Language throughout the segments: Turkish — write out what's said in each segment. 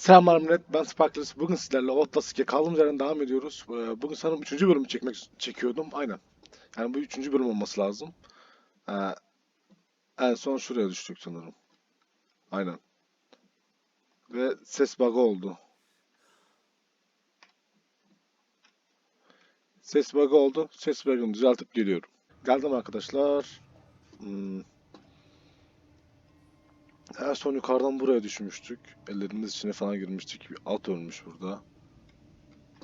Selamlar millet, ben Sparklers. Bugün sizlerle Outlast 2'ye kaldığımız yerden devam ediyoruz. Ee, Bugün sanırım 3. bölümü çekmek çekiyordum. Aynen. Yani bu 3. bölüm olması lazım. Ee, en son şuraya düştük sanırım. Aynen. Ve ses bug'ı oldu. Ses bug'ı oldu. Ses bug'ını düzeltip geliyorum. Geldim arkadaşlar. Hmm. En son yukarıdan buraya düşmüştük. Ellerimiz içine falan girmiştik. Bir at ölmüş burada.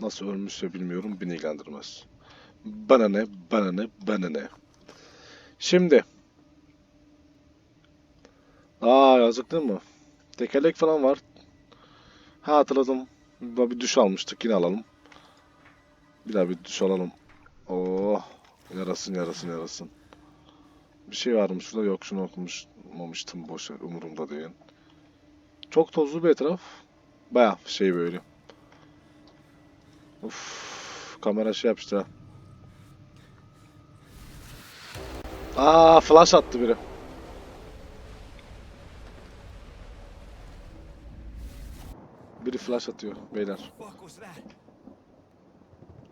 Nasıl ölmüşse bilmiyorum. Beni ilgilendirmez. Bana ne, bana ne, bana ne. Şimdi. Aa yazık değil mi? Tekerlek falan var. Ha hatırladım. Bir duş almıştık. Yine alalım. Bir daha bir duş alalım. Oh. Yarasın yarasın yarasın. Bir şey varmış şurada yok şunu okumamıştım boş ver, umurumda değil. Çok tozlu bir etraf. Baya şey böyle. Uf, kamera şey yapıştı ha. Aa flash attı biri. Biri flash atıyor beyler.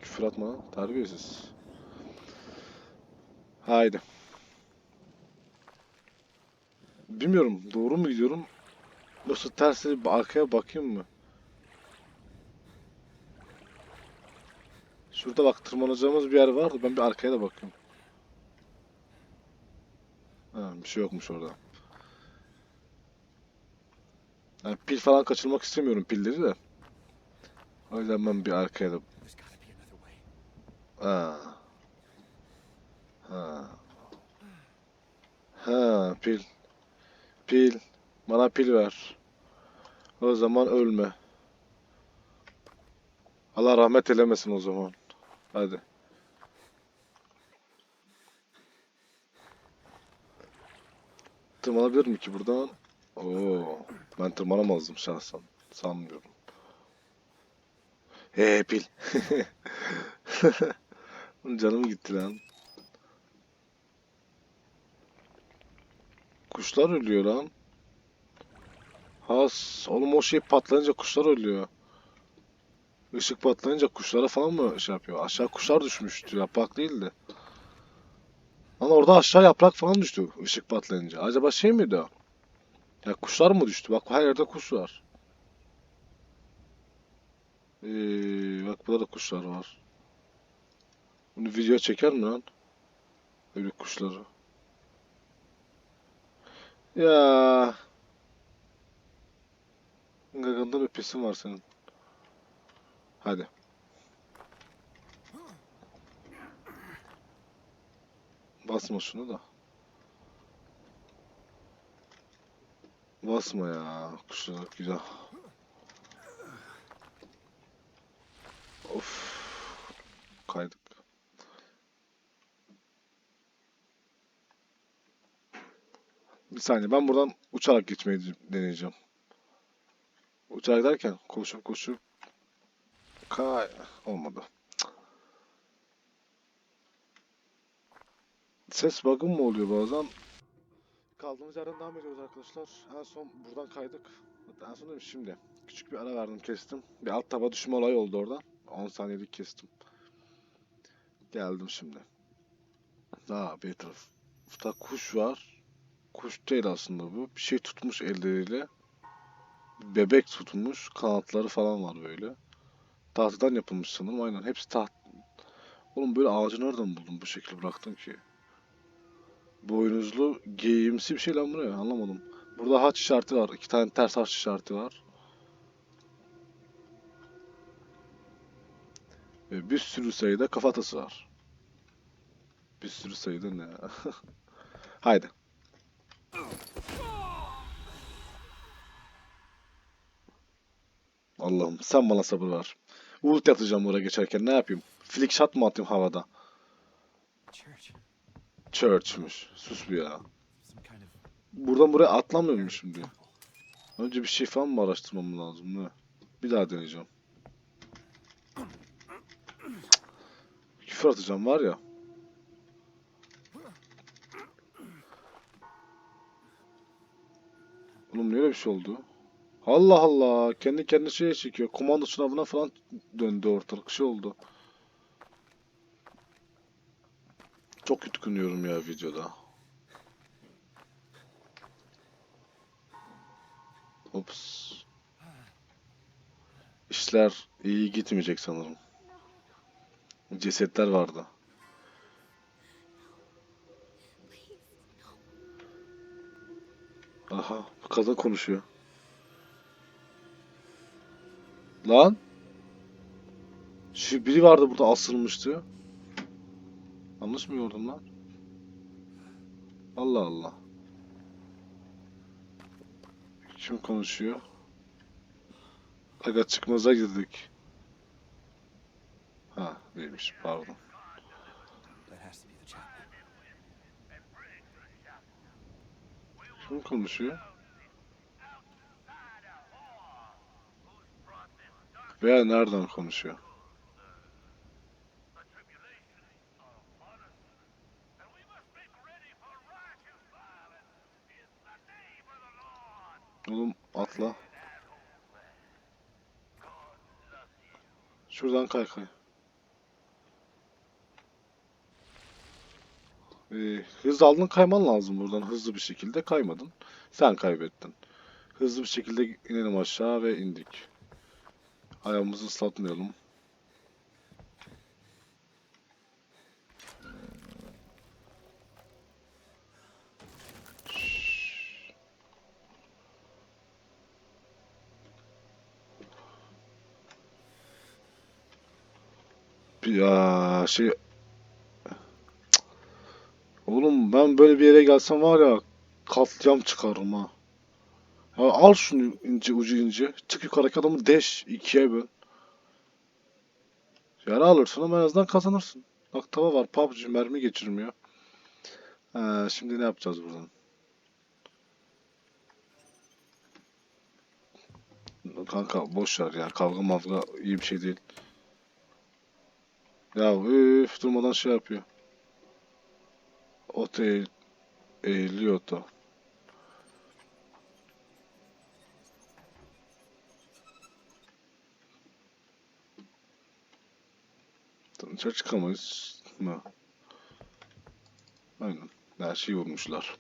Küfür atma terbiyesiz. Haydi. Bilmiyorum doğru mu gidiyorum yoksa bir arkaya bakayım mı? Şurada bak tırmanacağımız bir yer vardı ben bir arkaya da bakayım. Ha, bir şey yokmuş orada. Yani pil falan kaçırmak istemiyorum pilleri de. O yüzden ben bir arkaya da. Ha. Ha. Ha, pil. Pil. Bana pil ver. O zaman ölme. Allah rahmet eylemesin o zaman. Hadi. Tırmanabilir mi ki buradan? Oo, ben tırmanamazdım şahsen. Sanmıyorum. He pil. Canım gitti lan. Kuşlar ölüyor lan. Has, oğlum o şey patlayınca kuşlar ölüyor. Işık patlayınca kuşlara falan mı şey yapıyor? Aşağı kuşlar düşmüştü, yaprak değildi. Lan orada aşağı yaprak falan düştü ışık patlayınca. Acaba şey miydi o? Ya kuşlar mı düştü? Bak her yerde kuş var. Ee, bak burada da kuşlar var. Bunu video çeker mi lan? Öyle kuşları. Ya. Gaganda bir pisin var senin. Hadi. Basma şunu da. Basma ya. Kuşlar güzel. Of. Kaydık. Bir saniye ben buradan uçarak geçmeyi deneyeceğim. Uçarak derken koşup koşup kay olmadı. Ses bug'ı mı oluyor bazen? Kaldığımız yerden devam ediyoruz arkadaşlar. En son buradan kaydık. Hatta en son dedim şimdi. Küçük bir ara verdim kestim. Bir alt taba düşme olayı oldu orada. 10 saniyelik kestim. Geldim şimdi. Daha bir tarafta kuş var. Kuş değil aslında bu. Bir şey tutmuş elleriyle. Bebek tutmuş. Kanatları falan var böyle. Tahtadan yapılmış sanırım. Aynen. Hepsi taht. Oğlum böyle ağacı nereden buldun bu şekilde bıraktın ki? Boynuzlu geyiğimsi bir şey lan bu ne? Anlamadım. Burada haç işareti var. İki tane ters haç işareti var. Ve bir sürü sayıda kafatası var. Bir sürü sayıda ne? Haydi. Allah'ım sen bana sabır ver. Ult atacağım oraya geçerken ne yapayım? Flick shot mı atayım havada? Church. Church'müş. Sus bir ya. Buradan buraya atlamıyor mu şimdi? Önce bir şey falan mı araştırmam lazım ne? Bir daha deneyeceğim. Küfür atacağım var ya. Oğlum niye öyle bir şey oldu? Allah Allah. Kendi kendine şeye çekiyor. Komando sınavına falan döndü ortalık. Şey oldu. Çok yutkuluyorum ya videoda. Ops. İşler iyi gitmeyecek sanırım. Cesetler vardı. Aha, kadın konuşuyor. Lan. Şu biri vardı burada asılmıştı. Yanlış lan? Allah Allah. Kim konuşuyor? Aga çıkmaza girdik. Ha, değilmiş pardon. Kim konuşuyor? Veya nereden konuşuyor? Oğlum atla. Şuradan kay kay. Ee, hız aldın kayman lazım buradan hızlı bir şekilde kaymadın. Sen kaybettin. Hızlı bir şekilde inelim aşağı ve indik. Ayağımızı ıslatmayalım. Ya şey Oğlum ben böyle bir yere gelsem var ya katliam çıkarım ha. Ya al şunu ince ucu ince. Çık yukarıdaki adamı deş ikiye böl. Yara alırsın ama en azından kazanırsın. Bak var PUBG mermi geçirmiyor. Ha, şimdi ne yapacağız buradan? Kanka boş ver ya kavga mavga iyi bir şey değil. Ya üf durmadan şey yapıyor. Ot eğ eğiliyor da. Dışarı çıkamayız mı? Aynen. Her şeyi vurmuşlar.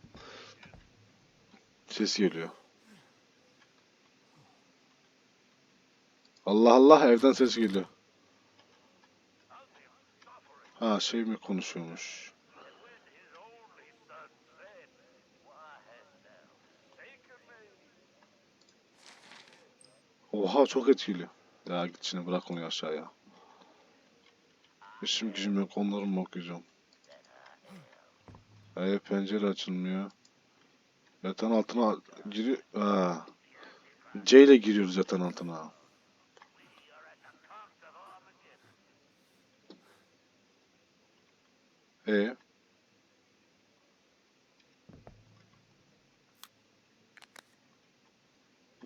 Ses geliyor. Allah Allah evden ses geliyor. Ha şey mi konuşuyormuş? Oha çok etkili. Ya git şimdi bırak onu aşağıya. İşim gücüm yok onları mı okuyacağım? Ay pencere açılmıyor. Yatağın altına giriyor. Ha. C ile giriyoruz yatağın altına. E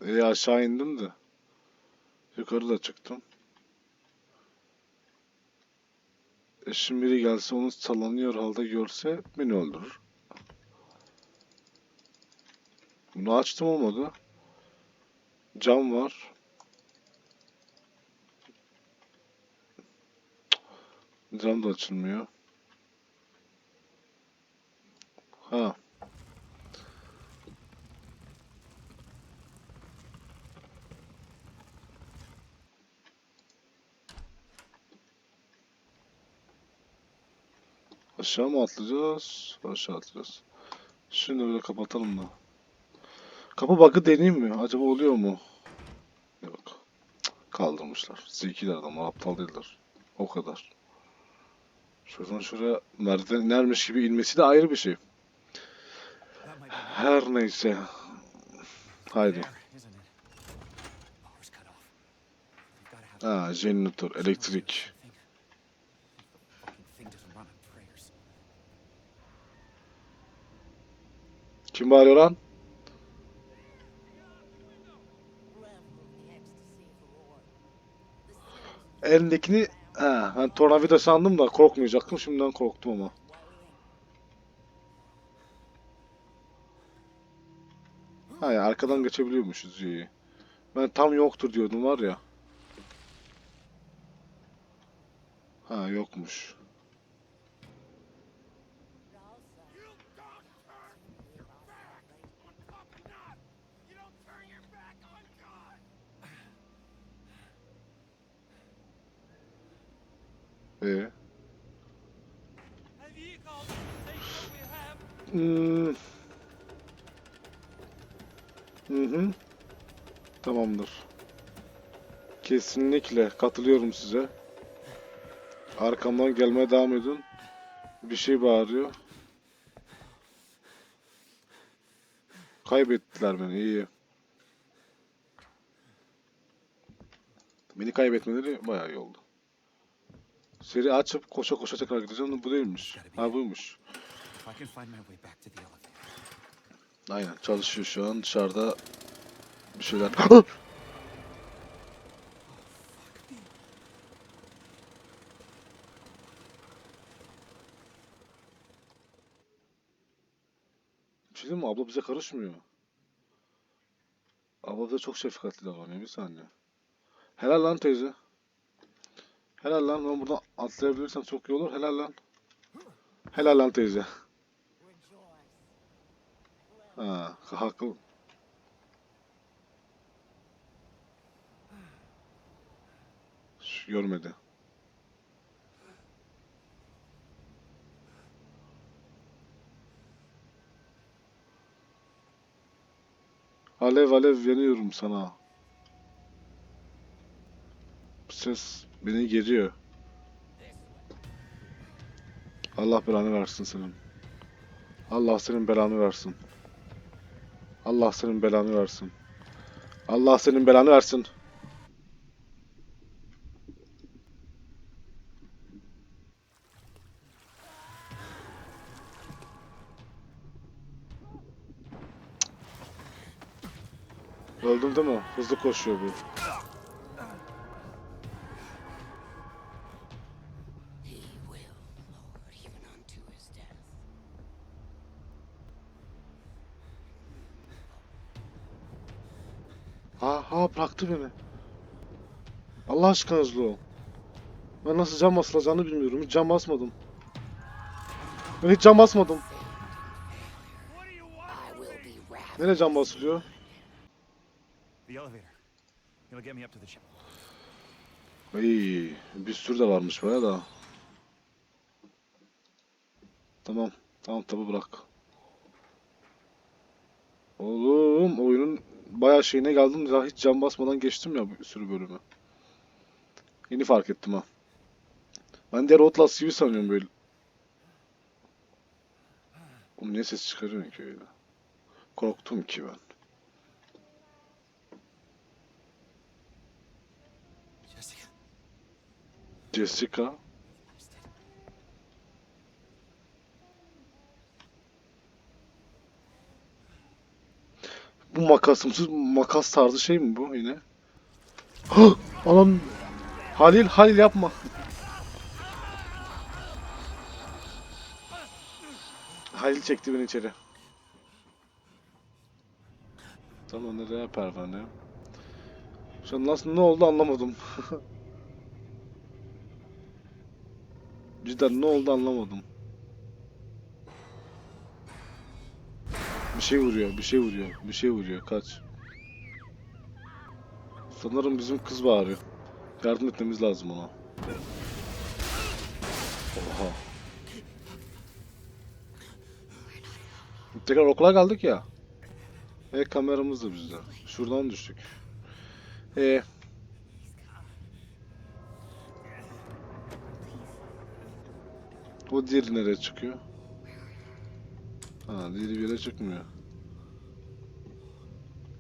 E aşağı indim de. Yukarı da çıktım. Eşim biri gelse onu sallanıyor halde görse beni öldürür. Bunu açtım olmadı. Cam var. Cam da açılmıyor. Ha. Aşağı mı atlayacağız? Aşağı atlayacağız. Şimdi böyle kapatalım da. Kapı bug'ı deneyeyim mi? Acaba oluyor mu? Yok. Kaldırmışlar. Zekiler adamlar, aptal değiller. O kadar. Şuradan şuraya merdiven inermiş gibi inmesi de ayrı bir şey. Her neyse. Haydi. Ha, jeneratör, elektrik. Kim bağırıyor lan? Elindekini ha, ben tornavida sandım da korkmayacaktım. Şimdiden korktum ama. Ha ya arkadan geçebiliyormuşuz iyi. Ben tam yoktur diyordum var ya. Ha yokmuş. Ee? Hmm. Hı hı. Tamamdır. Kesinlikle katılıyorum size. Arkamdan gelmeye devam edin. Bir şey bağırıyor. Kaybettiler beni iyi. Beni kaybetmeleri bayağı iyi oldu. Seri açıp koşa koşa tekrar gideceğim. Bu değilmiş. Ha buymuş. Aynen çalışıyor şu an dışarıda bir şeyler. Bir şey mi? Abla bize karışmıyor. Abla bize çok şefkatli davranıyor. Bir saniye. Helal lan teyze. Helal lan. Ben buradan atlayabilirsem çok iyi olur. Helal lan. Helal lan teyze. Ha, haklı. Görmedi. Alev alev yanıyorum sana. Ses beni geriyor. Allah belanı versin senin. Allah senin belanı versin. Allah senin belanı versin. Allah senin belanı versin. Öldüm değil mi? Hızlı koşuyor bu. Ha ha bıraktı beni. Allah aşkına hızlı ol. Ben nasıl cam basılacağını bilmiyorum. Hiç cam basmadım. Ben hiç cam basmadım. Nereye cam basılıyor? İyi, bir sürü de varmış baya da. Tamam, tamam tabi bırak. Oğlum oyunun bayağı şeyine geldim daha hiç cam basmadan geçtim ya bir sürü bölümü. Yeni fark ettim ha. Ben diğer Outlast gibi sanıyorum böyle. Oğlum niye ses çıkarıyorsun ki öyle? Korktum ki ben. Jessica. Jessica. Bu makasımsız makas tarzı şey mi bu yine? Anam Halil Halil yapma. Halil çekti beni içeri. Tamam nereye pervane? Şu an nasıl ne oldu anlamadım. Cidden ne oldu anlamadım. Bir şey vuruyor, bir şey vuruyor, bir şey vuruyor. Kaç. Sanırım bizim kız bağırıyor. Yardım etmemiz lazım ona. Oha. Tekrar okula kaldık ya. E kameramız da bizde. Şuradan düştük. E O diğeri nereye çıkıyor? Ha, diğeri bir yere çıkmıyor.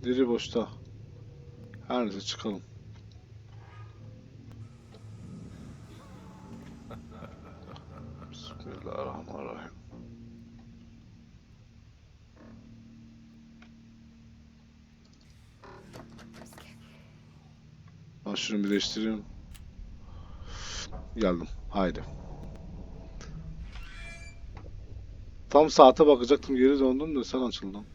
Diğeri boşta. Her neyse çıkalım. Bismillahirrahmanirrahim. Ben şunu bir değiştireyim. Geldim. Haydi. Tam saate bakacaktım geri döndüm de sen açıldın.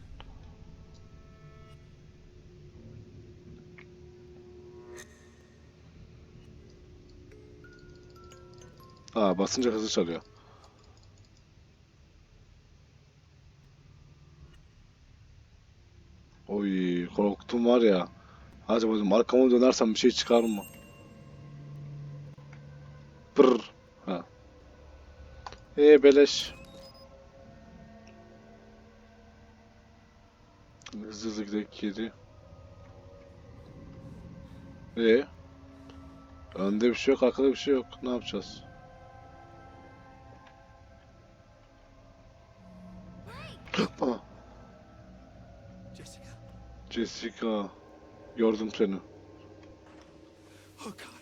Ha basınca hızlı çalıyor. Oy korktum var ya. Acaba dedim dönersem bir şey çıkar mı? Pırr. Ha. Ee beleş. Kedi. Ee? Önde bir şey yok, arkada bir şey yok. Ne yapacağız? Jessica. Jessica. Gördüm seni. Oh God.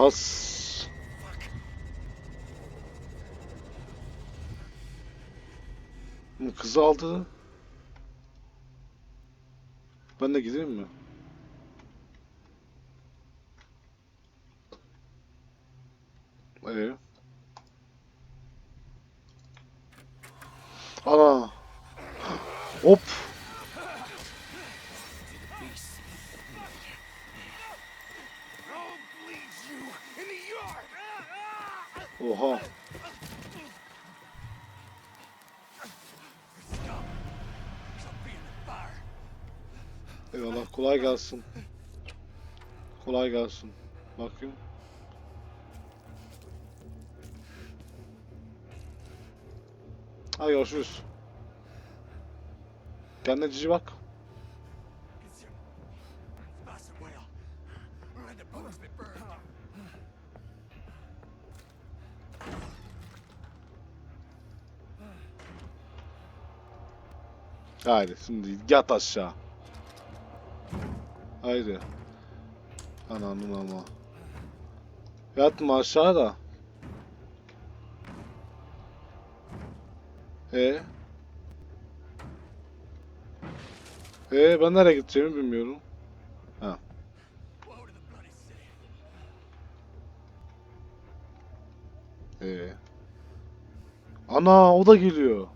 Tas. Fuck. Bu Kızı aldı. Ben de gideyim mi? Ee? Ana. Hop. Gelsin. Kolay gelsin. Bakayım. Hadi görüşürüz. Kendine cici bak. Haydi şimdi yat aşağı. Haydi. Ananın ama. Yatma aşağı da. E. E ben nereye gideceğimi bilmiyorum. City. E. Ana o da geliyor.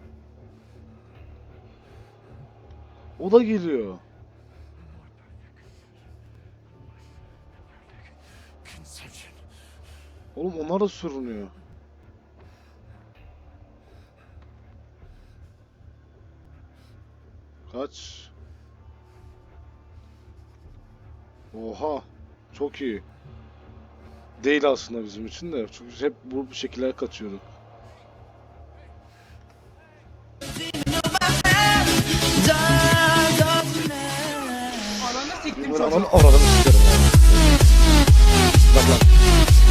O da geliyor. Oğlum onlar da sürünüyor. Kaç? Oha. Çok iyi. Değil aslında bizim için de. Çünkü hep bu şekillere kaçıyorduk. Ananı siktim Bunları çocuğu. aman avradını sikerim. Bak lan.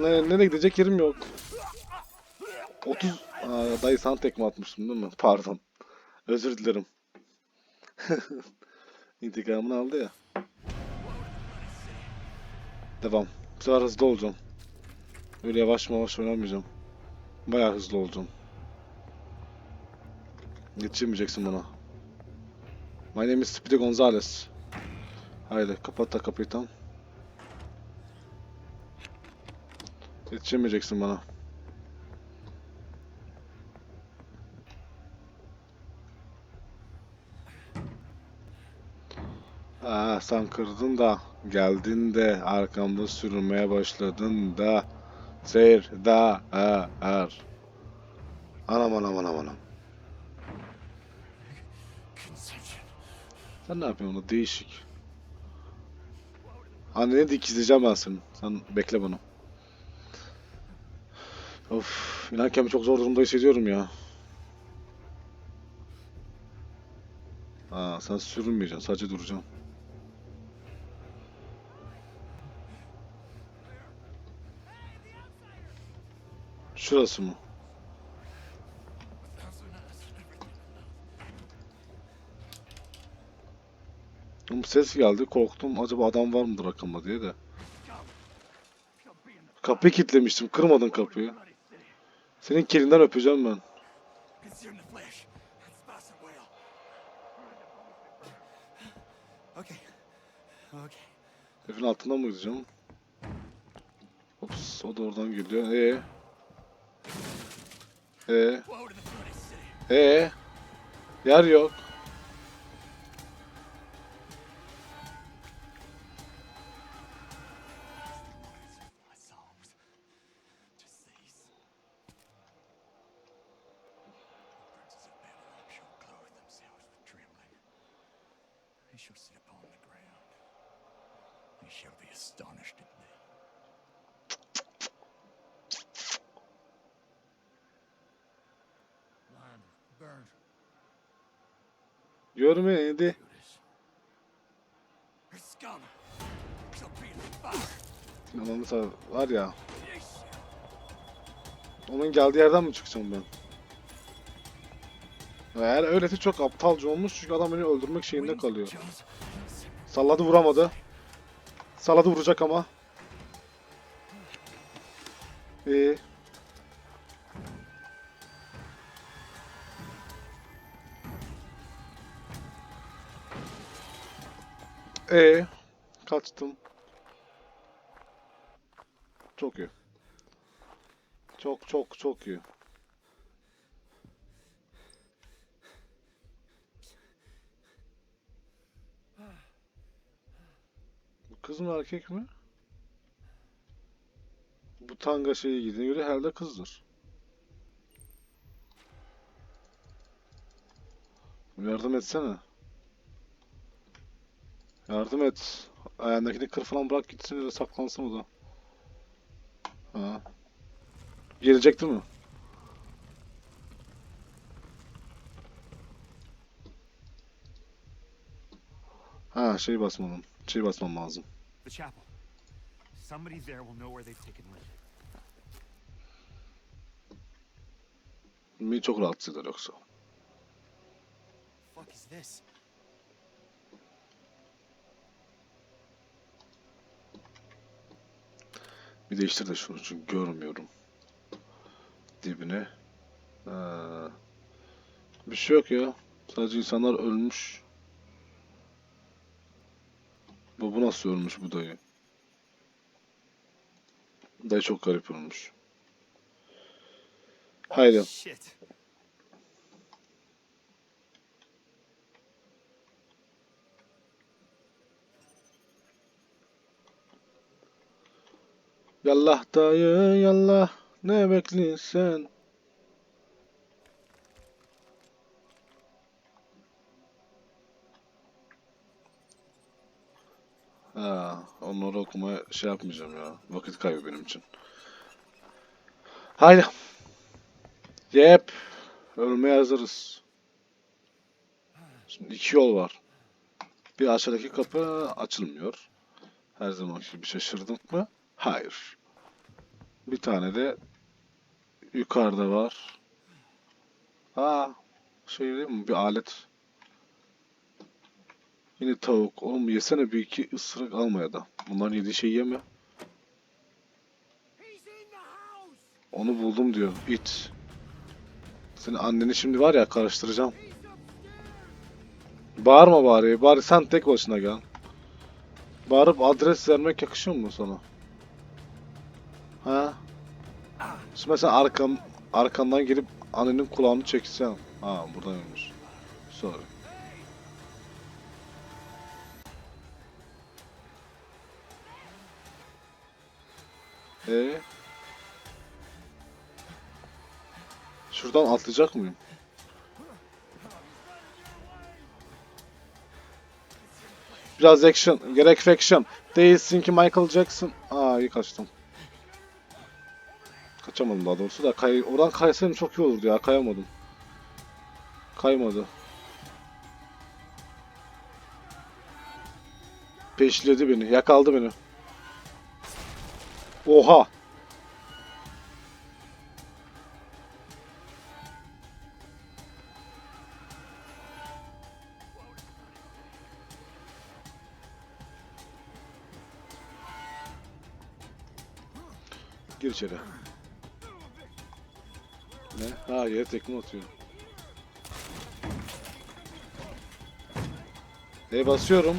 Ne, nereye gidecek yerim yok. 30... Aa, dayı sana tekme atmıştım değil mi? Pardon. Özür dilerim. İntikamını aldı ya. Devam. Bu sefer hızlı olacağım. Öyle yavaş yavaş oynamayacağım. Bayağı hızlı olacağım. Yetişemeyeceksin bana. My name is Speedy Gonzales. Haydi kapat da kapıyı tam. Yetişemeyeceksin bana. Aa, sen kırdın da geldin de arkamda sürünmeye başladın da seyir da er. Anam anam anam anam. Sen ne yapıyorsun orada? Değişik. Anneni dikizleyeceğim ben seni. Sen bekle bunu. Of, inan çok zor durumda hissediyorum ya. Aa, sen sürünmeyeceksin, sadece duracaksın. Şurası mı? Oğlum ses geldi. Korktum. Acaba adam var mıdır akıllı diye de. Kapıyı kilitlemiştim. Kırmadın kapıyı. Senin kelinden öpeceğim ben. Okay. Okay. Altından mı gideceğim? Ops, o da oradan geliyor. Ee? Ee? Ee? Yer yok. Shall sit upon the ground. They shall be astonished at me. Land burnt. Görmedi. Yalan mesela var ya. Onun geldiği yerden mi çıkacağım ben? Eğer öylesi çok aptalca olmuş çünkü adam beni öldürmek şeyinde kalıyor. Salladı vuramadı. Salladı vuracak ama. İyi. Ee, kaçtım. Çok iyi. Çok çok çok iyi. Bu mı erkek mi? Bu tanga şeyi giydiğine göre herhalde kızdır. Yardım etsene. Yardım et. Ayağındakini kır falan bırak gitsin da saklansın o da. Ha. Gelecek değil mi? Ha şey basmalım. Şey basmam lazım. The chapel. Somebody there will know where they've taken Lynn. Beni çok rahatsız eder yoksa. Fuck is this? Bir değiştir de şunu çünkü görmüyorum. Dibine. Ha. Bir şey yok ya. Sadece insanlar ölmüş. Bu, bu nasıl ölmüş bu dayı? Dayı çok garip ölmüş. Haydi. Shit. Yallah dayı yallah ne bekliyorsun? Ha, onları okumaya şey yapmayacağım ya. Vakit kaybı benim için. Haydi. Yep. Ölmeye hazırız. Şimdi iki yol var. Bir aşağıdaki kapı açılmıyor. Her zamanki gibi şaşırdım mı? Hayır. Bir tane de yukarıda var. Aa, şey değil mi? Bir alet. Yine tavuk. Oğlum yesene bir iki ısırık almaya da. Bunların yediği şeyi yeme. Onu buldum diyor. İt. Senin anneni şimdi var ya karıştıracağım. Bağırma bari. Bari sen tek başına gel. Bağırıp adres vermek yakışıyor mu sana? Ha? Şimdi mesela arkam, arkandan gelip annenin kulağını çeksen. Ha buradaymış. Sorry. Ee? Şuradan atlayacak mıyım? Biraz action, gerek action. Değilsin ki Michael Jackson. Aa iyi kaçtım. Kaçamadım daha doğrusu da kay oradan kaysaydım çok iyi olurdu ya kayamadım. Kaymadı. Peşledi beni, yakaldı beni. Oha. Gir içeri. Ne? Ha yere tekme atıyor. E basıyorum.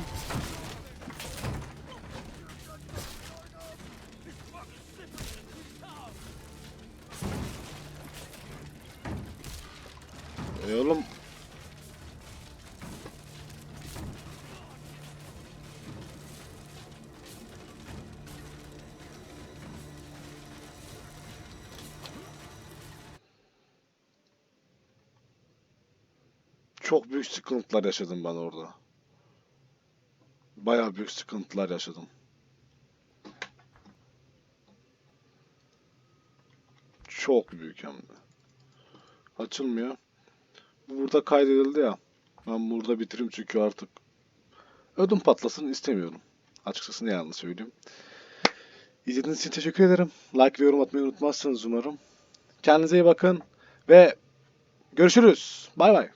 Büyük sıkıntılar yaşadım ben orada. Bayağı büyük sıkıntılar yaşadım. Çok büyük hem de. Açılmıyor. Bu burada kaydedildi ya. Ben burada bitireyim çünkü artık ödüm patlasın istemiyorum. Açıkçası ne yalan söyleyeyim. İzlediğiniz için teşekkür ederim. Like ve yorum atmayı unutmazsınız umarım. Kendinize iyi bakın ve görüşürüz. Bay bay.